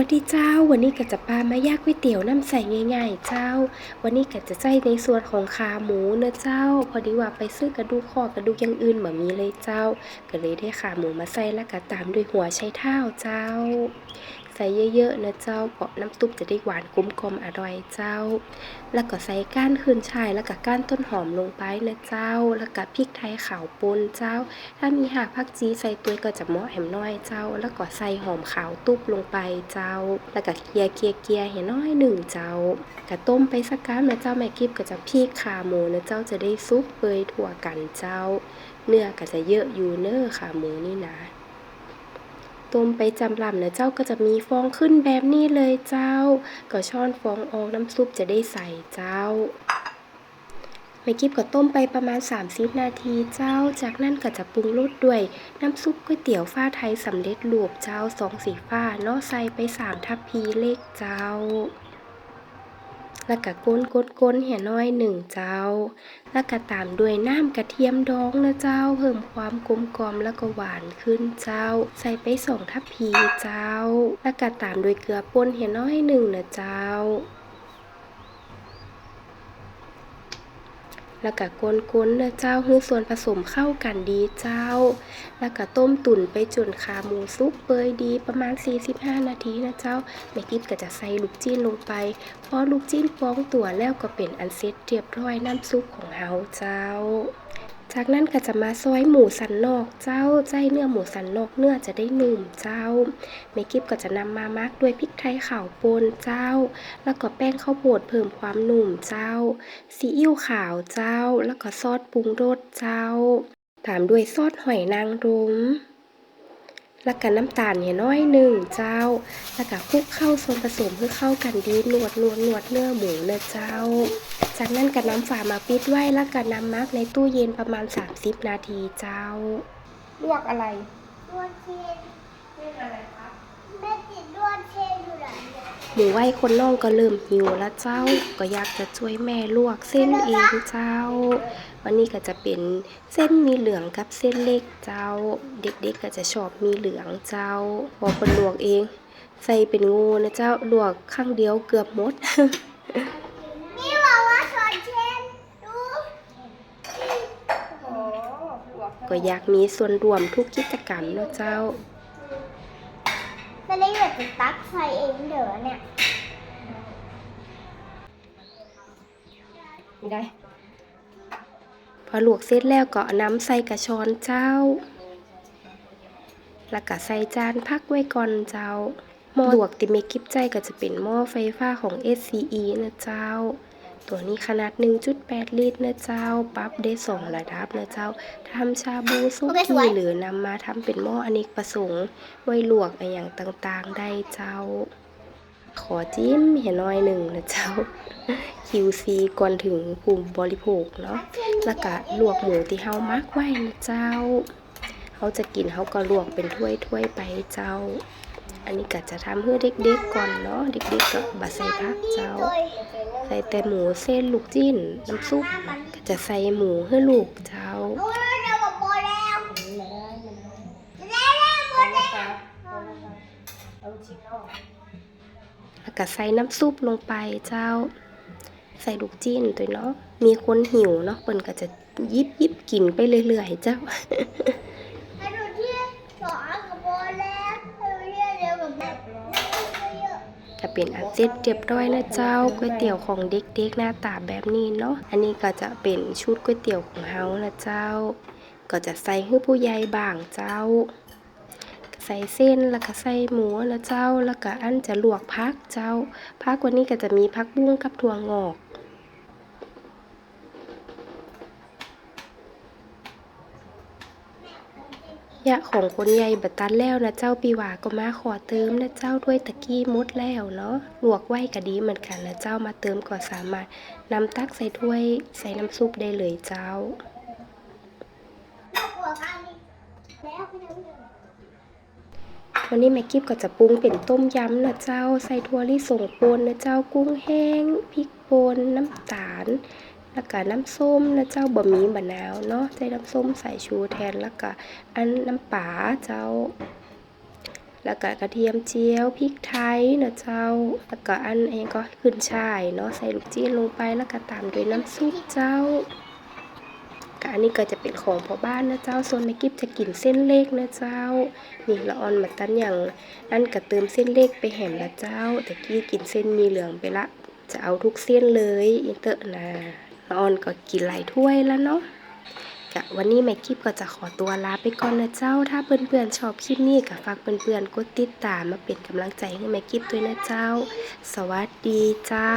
วัสดีเจ้า วันนี้ก็จะพามาย่างก๋วยเตี๋ยวน้ำใสง่ายๆ เจ้า วันนี้ก็จะใช้ในส่วนของขาหมูเนอะเจ้า พอดีว่าไปซื้อกระดูกคอกระดูกอย่างอื่นแบบมีเลยเจ้า ก็เลยได้ขาหมูมาใส่แล้วก็ตามด้วยหัวไชเท้าเจ้า ใส่เยอะๆนะเจ้าเพราะน้ำซุปจะได้หวานกลมกลมอร่อยเจ้า แล้วก็ใส่ก้านขึ้นช่ายแล้วก็ก้านต้นหอมลงไปนะเจ้า แล้วก็พริกไทยขาวป่นเจ้า ถ้ามีหากผักจีใส่ตัวก็จะเหมาะแหมน้อยเจ้า แล้วก็ใส่หอมขาวตุบลงไปเจ้า แล้วก็เคี่ยเคี่ยเคี่ยให้น้อยหนึ่งเจ้ากะต้มไปสักก้านนะเจ้าแม่กิบก็จะพริกขาหมูนะเจ้าจะได้ซุปเปยถั่วกันเจ้า เนื้อก็จะเยอะอยู่เน้อขาหมูนี่นะ ต้มไปจำลำนะเจ้าก็จะมีฟองขึ้นแบบนี้เลยเจ้า ก็ช้อนฟองออกน้ำซุปจะได้ใส่เจ้าไม่กิบก็ต้มไปประมาณ30นาทีเจ้า จากนั้นก็จะปรุงรสด้วย น้ำซุปก๋วยเตี๋ยวฝ้าไทยสำเร็จรูปเจ้าสองสีฝ้าเนาะใส่ไป3ทัพพีเล็กเจ้า แล้วก็ก้นก้นก้นเหี่ยน้อยหนึ่งเจ้า แล้วก็ตามด้วยน้ำกระเทียมดองนะเจ้า เพิ่มความกลมกลอมแล้วก็หวานขึ้นเจ้า ใส่ไปสองทัพพีเจ้า แล้วก็ตามด้วยเกลือป่นเหี่ยน้อยหนึ่งนะเจ้า แล้วก็กวนๆนะเจ้าให้ส่วนผสมเข้ากันดีเจ้า แล้วก็ต้มตุ๋นไปจนขาหมูซุปเปื่อยดีประมาณ 45 นาทีนะเจ้าแม่กิ๊บก็จะใส่ลูกจิ้นลงไป พอลูกจิ้นฟ้องตัวแล้วก็เป็นอันเสร็จเรียบร้อยน้ำซุปของเฮาเจ้า จากนั้นก็จะมาซอยหมูสันนอกเจ้าใจเนื้อหมูสันนอกเนื้อจะได้นุ่มเจ้าเมกิฟก็จะนำมามักด้วยพริกไทยขาวป่นเจ้า แล้วก็แป้งข้าวโพดเพิ่มความนุ่มเจ้าซีอิ๊วขาวเจ้า แล้วก็ซอสปรุงรสเจ้า ตามด้วยซอสหอยนางรม แล้วก็น้ำตาลเนี่ยน้อยหนึ่งเจ้า แล้วก็คลุกเข้าส่วนผสมเพื่อเข้ากันดีนวดนวดนวดเนื้อหมูเนื้อเจ้า จากนั้นก็น้ำฝามาปิดไว้แล้วก็นำมักในตู้เย็นประมาณ 30 นาทีเจ้า ลวกอะไรดวนเชนเล่นอะไรครับ แม่ติดดวนเชนอยู่ไหน หมูไหว้คนน้องก็เริ่มหิวแล้วเจ้า ก็อยากจะช่วยแม่ลวกเส้นเองเจ้า วันนี้ก็จะเป็นเส้นมีเหลืองกับเส้นเล็กเจ้า เด็กๆก็จะชอบมีเหลืองเจ้าพอคนลวกเอง ใส่เป็นงูนะเจ้าลวกข้างเดียวเกือบหมดนี่บอกว่าสอนเชนดูก็อยากมีส่วนรวมทุกกิจกรรมเนอะเจ้า ไม่ได้อยากจะตักใส่เองเด้อเนี่ยไม่ได้ พอลวกเสร็จแล้วก็น้ำใส่กระชอนเจ้า แล้วก็ใส่จานพักไว้ก่อนเจ้าหม้อลวกติเมกิบใจก็จะเป็นหม้อไฟฟ้าของ SCE นะเจ้า ตัวนี้ขนาด 1.8 ลิตรนะเจ้า ปรับได้สองระดับนะเจ้าทำชาบูซุกี้หรือนำมาทำเป็นหม้ออเนกประสงค์ ไว้ลวกอะไรอย่างต่างๆได้เจ้า ขอจิ้มเห็นน้อยหนึ่งนะเจ้า QC ก่อนถึงกลุ่มบริโภคเนาะแล้วก็ลวกหมูที่เฮามักไว้นะเจ้าเขาจะกินเขาก็ลวกเป็นถ้วยๆไปเจ้า อันนี้ก็จะทำเพื่อเด็กๆก่อนเนาะเด็กๆก็บะใส่ผักเจ้า ใส่แต่หมูเส้นลูกจิ้น น้ำซุปก็จะใส่หมูให้ลูกเจ้าแล้วก็ใส่น้ำซุปลงไปเจ้า ใส่ลูกจิ้นตัวเนาะมีคนหิวเนาะเปิ้นก็จะยิบยิบกินไปเรื่อยๆเจ้า ให้ดูที่สอนกับโบแล้วให้ดูที่เดียวกับแบบเยอะ จะ เป็นอันเสร็จเรียบร้อยนะเจ้าก๋วยเตี๋ยวของเด็กๆหน้าตาแบบนี้เนาะอันนี้ก็จะเป็นชุดก๋วยเตี๋ยวของเฮานะเจ้า ก็จะใส่ให้ผู้ใหญ่บ้างเจ้า ใส่เส้นแล้วก็ใส่หมูนะเจ้าแล้วก็อันจะลวกพักเจ้าพักวันนี้ก็จะมีพักบุ้งกับถั่วงอก ยะของคนใหญ่บัดตันแล้วนะเจ้าปีหวาก็มาขอเติมนะเจ้าด้วยตะกี้มดแล้วเนาะลวกไว้ก็ดีเหมือนกันนะเจ้ามาเติมก็สามารถนำตักใส่ถ้วยใส่น้ำซุปได้เลยเจ้าวันนี่แล้วพี่น้องเด้อวันนี้แม่กิฟก็จะปรุงเป็นต้มยำนะเจ้า ใส่ถั่วลิสงป่นนะเจ้า กุ้งแห้ง พริกป่นน้ำตาล แล้วก็น้ำส้มนะเจ้าบะหมี่บะนาวเนาะใส่น้ำส้มใส่ชูแทนแล้วก็อันน้ำปลาเจ้า แล้วก็กระเทียมเจียวพริกไทยนะเจ้า แล้วก็อันเองก็ขึ้นช่ายเนาะใส่ลูกจีนลงไปแล้วก็ตามด้วยน้ำซุปเจ้าก็อันนี้ก็จะเป็นของพ่อบ้านนะเจ้าส่วนแม่กิฟจะกินเส้นเล็กนะเจ้า นี่ละออนมาตั้นอย่างอันก็เติมเส้นเล็กไปแหมละเจ้า แต่กี้กินเส้นมีเหลืองไปละ จะเอาทุกเส้นเลยอินเตอร์นะละ ออนก็กินหลายถ้วยแล้วเนาะกะวันนี้แม่กิปก็จะขอตัวลาไปก่อนนะเจ้า ถ้าเพื่อนๆชอบคลิปนี้ก็ฝากเพื่อนๆกดติดตามมาเป็นกำลังใจให้แม่กิปด้วยนะเจ้า สวัสดีเจ้า